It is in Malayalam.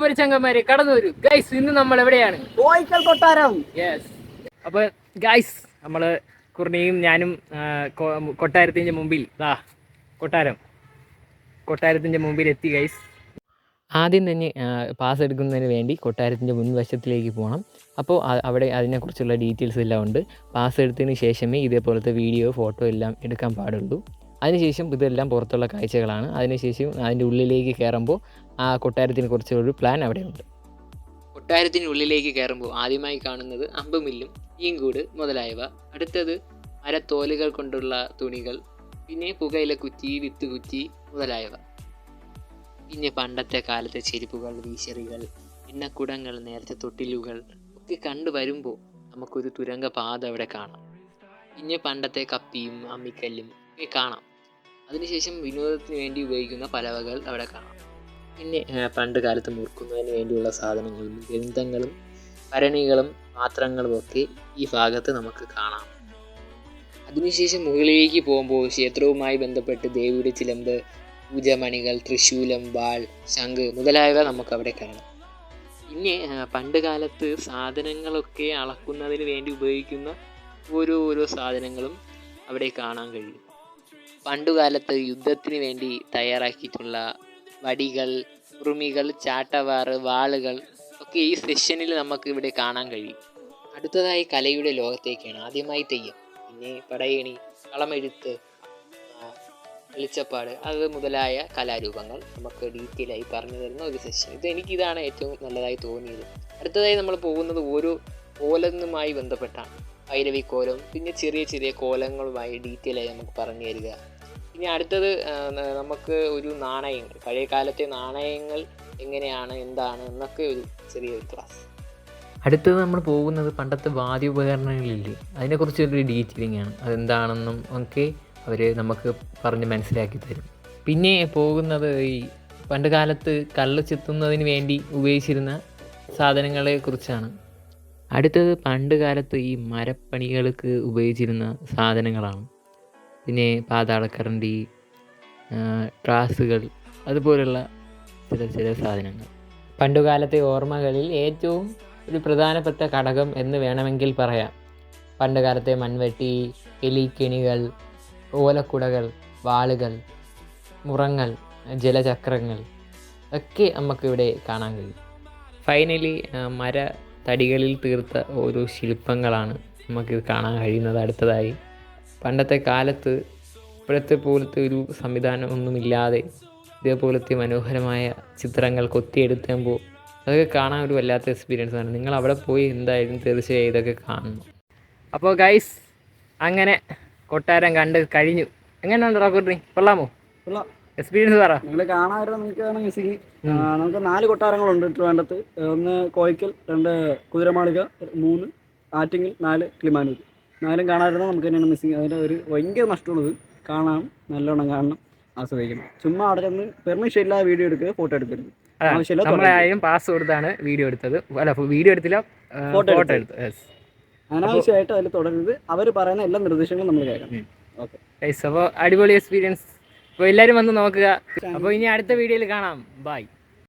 പൊരിച്ചങ്കന്മാരെ കടന്നു വരൂ ഗൈസ് ഇന്ന് നമ്മൾ എവിടെയാണ് കോയിക്കൽ കൊട്ടാരം. യെസ് അപ്പോൾ ഗൈസ് നമ്മൾ കുർണിയും ഞാനും കൊട്ടാരത്തിന്റെ മുമ്പിൽ ദാ കൊട്ടാരം. കൊട്ടാരത്തിന്റെ മുമ്പിൽ എത്തി ഗൈസ് ആദ്യം തന്നെ പാസ് എടുക്കുന്നതിന് വേണ്ടി കൊട്ടാരത്തിന്റെ മുൻവശത്തിലേക്ക് പോകണം അപ്പോൾ അവിടെ അതിനെക്കുറിച്ചുള്ള ഡീറ്റെയിൽസ് എല്ലാം ഉണ്ട്. പാസ് എടുത്തതിന് ശേഷമേ ഇതേപോലത്തെ വീഡിയോ ഫോട്ടോ എല്ലാം എടുക്കാൻ പാടുള്ളൂ. അതിനുശേഷം ഇതെല്ലാം പുറത്തുള്ള കാഴ്ചകളാണ്. അതിനുശേഷം അതിന്റെ ഉള്ളിലേക്ക് കയറുമ്പോൾ ആ കൊട്ടാരത്തിനെ കുറിച്ചുള്ളൊരു പ്ലാൻ അവിടെയുണ്ട്. കൊട്ടാരത്തിനുള്ളിലേക്ക് കയറുമ്പോൾ ആദ്യമായി കാണുന്നത് അമ്പുമില്ലും ഈങ്കൂട് മുതലായവ. അടുത്തത് മരത്തോലുകൾ കൊണ്ടുള്ള തുണികൾ പിന്നെ പുകയില കുറ്റി വിത്ത് കുറ്റി മുതലായവ. പിന്നെ പണ്ടത്തെ കാലത്തെ ചെരുപ്പുകൾ വീശറികൾ എണ്ണക്കുടങ്ങൾ നേരത്തെ തൊട്ടിലുകൾ ഒക്കെ കണ്ടു വരുമ്പോൾ നമുക്കൊരു തുരങ്ക പാത അവിടെ കാണാം. പിന്നെ പണ്ടത്തെ കപ്പിയും അമ്മിക്കല്ലും ഒക്കെ കാണാം. അതിനുശേഷം വിനോദത്തിന് വേണ്ടി ഉപയോഗിക്കുന്ന പലവകൾ അവിടെ കാണാം. പിന്നെ പണ്ട് കാലത്ത് മുറുക്കുന്നതിന് വേണ്ടിയുള്ള സാധനങ്ങളും ഗ്രന്ഥങ്ങളും ഭരണികളും പാത്രങ്ങളും ഒക്കെ ഈ ഭാഗത്ത് നമുക്ക് കാണാം. അതിനുശേഷം മുകളിലേക്ക് പോകുമ്പോൾ ക്ഷേത്രവുമായി ബന്ധപ്പെട്ട് ദേവിയുടെ ചിലമ്പ് പൂജമണികൾ തൃശൂലം വാൾ ശംഖ് മുതലായവ നമുക്ക് അവിടെ കാണാം. പിന്നെ പണ്ട് കാലത്ത് സാധനങ്ങളൊക്കെ അളക്കുന്നതിന് വേണ്ടി ഉപയോഗിക്കുന്ന ഓരോ ഓരോ സാധനങ്ങളും അവിടെ കാണാൻ കഴിയും. പണ്ടുകാലത്ത് യുദ്ധത്തിന് വേണ്ടി തയ്യാറാക്കിയിട്ടുള്ള വടികൾ ഉറുമികൾ ചാട്ടവാറ് വാളുകൾ ഒക്കെ ഈ സെഷനിൽ നമുക്ക് ഇവിടെ കാണാൻ കഴിയും. അടുത്തതായി കലയുടെ ലോകത്തേക്കാണ് ആദ്യമായി തെയ്യം. പിന്നെ പടയണി കളമെഴുത്ത് വെളിച്ചപ്പാട് അത് മുതലായ കലാരൂപങ്ങൾ നമുക്ക് ഡീറ്റെയിൽ ആയി പറഞ്ഞു തരുന്ന ഒരു സെഷൻ ഇത് എനിക്കിതാണ് ഏറ്റവും നല്ലതായി തോന്നിയത്. അടുത്തതായി നമ്മൾ പോകുന്നത് ഓരോ കോലങ്ങളുമായി ബന്ധപ്പെട്ടാണ്. ഭൈരവി കോലം പിന്നെ ചെറിയ ചെറിയ കോലങ്ങളുമായി ഡീറ്റെയിൽ ആയി നമുക്ക് പറഞ്ഞു തരിക. പിന്നെ അടുത്തത് നമുക്ക് ഒരു നാണയങ്ങൾ പഴയ കാലത്തെ നാണയങ്ങൾ എങ്ങനെയാണ് എന്താണ് എന്നൊക്കെ ഒരു ചെറിയൊരു ക്ലാസ് അടുത്തത് നമ്മൾ പോകുന്നത് പണ്ടത്തെ വാദ്യോപകരണങ്ങളില്ലേ? അതിനെക്കുറിച്ച് ഒരു ഡീറ്റെയിലിംഗ് ആണ്. അതെന്താണെന്നും ഒക്കെ അവർ നമുക്ക് പറഞ്ഞ് മനസ്സിലാക്കി തരും. പിന്നെ പോകുന്നത് ഈ പണ്ട് കാലത്ത് കള്ള് ചെത്തുന്നതിന് വേണ്ടി ഉപയോഗിച്ചിരുന്ന സാധനങ്ങളെ കുറിച്ചാണ്. അടുത്തത് പണ്ട് കാലത്ത് ഈ മരപ്പണികൾക്ക് ഉപയോഗിച്ചിരുന്ന സാധനങ്ങളാണ്. പിന്നെ പാതാളക്കറണ്ടി ട്രാസുകൾ അതുപോലുള്ള ചില ചില സാധനങ്ങൾ. പണ്ടുകാലത്തെ ഓർമ്മകളിൽ ഏറ്റവും ഒരു പ്രധാനപ്പെട്ട ഘടകം എന്ന് വേണമെങ്കിൽ പറയാം. പണ്ടുകാലത്തെ മൺവെട്ടി എലിക്കെണികൾ ഓലക്കുടകൾ വാളുകൾ മുറങ്ങൾ ജലചക്രങ്ങൾ ഒക്കെ നമുക്കിവിടെ കാണാൻ കഴിയും. ഫൈനലി മര തടികളിൽ തീർത്ത ഓരോ ശില്പങ്ങളാണ് നമുക്കിത് കാണാൻ കഴിയുന്നത് അടുത്തതായി. പണ്ടത്തെ കാലത്ത് ഇപ്പോഴത്തെ പോലത്തെ ഒരു സംവിധാനം ഒന്നുമില്ലാതെ ഇതേപോലത്തെ മനോഹരമായ ചിത്രങ്ങൾ കൊത്തിയെടുത്തുമ്പോൾ അതൊക്കെ കാണാൻ ഒരു വല്ലാത്ത എക്സ്പീരിയൻസ് ആണ്. നിങ്ങൾ അവിടെ പോയി എന്തായാലും തീർച്ചയായും ഇതൊക്കെ കാണണം. അപ്പോൾ ഗൈസ് അങ്ങനെ കൊട്ടാരം കണ്ട് കഴിഞ്ഞു. എങ്ങനെയുണ്ട് റോക്കോട്ടി കൊള്ളാമോ? കൊള്ളാം. എക്സ്പീരിയൻസ് പറ. നിങ്ങൾ കാണാമായിരുന്നു നിങ്ങൾക്ക് നമുക്ക് നാല് കൊട്ടാരങ്ങളുണ്ട് ട്രിവാൻഡത്ത് ഒന്ന് കോയിക്കൽ രണ്ട് കുതിരമാളിക മൂന്ന് ആറ്റിങ്ങൽ നാല് കിളിമാനൂർ നാലും കാണാതിരുന്നാൽ നമുക്ക് തന്നെയാണ് മിസ്സിങ് അതിന്റെ ഒരു ഭയങ്കര നഷ്ടമുള്ളത്. കാണാം നല്ലോണം കാണണം ആസ്വദിക്കണം. ചുമ്മാ അവിടെ ചെന്ന് പെർമിഷൻ ഇല്ലാതെ വീഡിയോ എടുക്കുക ഫോട്ടോ എടുക്കരുത്. നമ്മളായാലും പാസ് കൊടുത്താണ് വീഡിയോ എടുത്തത്. അല്ല വീഡിയോ എടുത്തില്ല ഫോട്ടോ എടുത്തു. എടുത്തു യെസ് അനാവശ്യമായിട്ട് അതിൽ തുടരുന്നത് അവർ പറയുന്ന എല്ലാ നിർദ്ദേശങ്ങളും നമ്മൾ കേൾക്കണം. ഓക്കെ അപ്പോൾ അടിപൊളി എക്സ്പീരിയൻസ് അപ്പോൾ എല്ലാവരും വന്ന് നോക്കുക. അപ്പോൾ ഇനി അടുത്ത വീഡിയോയിൽ കാണാം. ബൈ